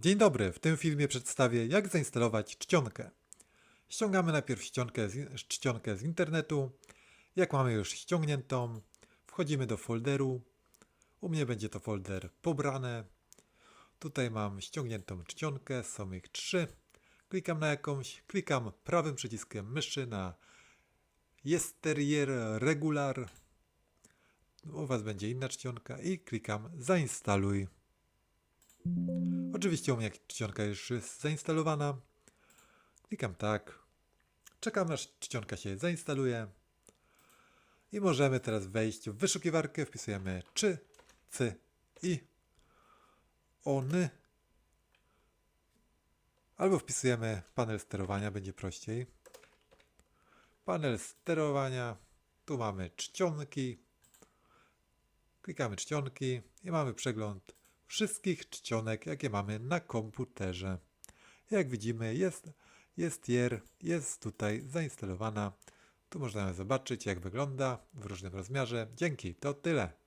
Dzień dobry, w tym filmie przedstawię jak zainstalować czcionkę. Ściągamy najpierw czcionkę z, czcionkę z internetu. Jak mamy już ściągniętą, wchodzimy do folderu. U mnie będzie to folder pobrane. Tutaj mam ściągniętą czcionkę, są ich trzy. Klikam na jakąś, klikam prawym przyciskiem myszy na Yesteryear Regular. U Was będzie inna czcionka i klikam zainstaluj. Oczywiście u mnie czcionka już jest zainstalowana. Klikam tak. Czekam aż czcionka się zainstaluje. I możemy teraz wejść w wyszukiwarkę. Wpisujemy czy, cy i ony. Albo wpisujemy panel sterowania, będzie prościej. Panel sterowania. Tu mamy czcionki. Klikamy czcionki i mamy przegląd wszystkich czcionek, jakie mamy na komputerze. Jak widzimy, jest, jest JER, jest tutaj zainstalowana. Tu można zobaczyć, jak wygląda w różnym rozmiarze. Dzięki, to tyle.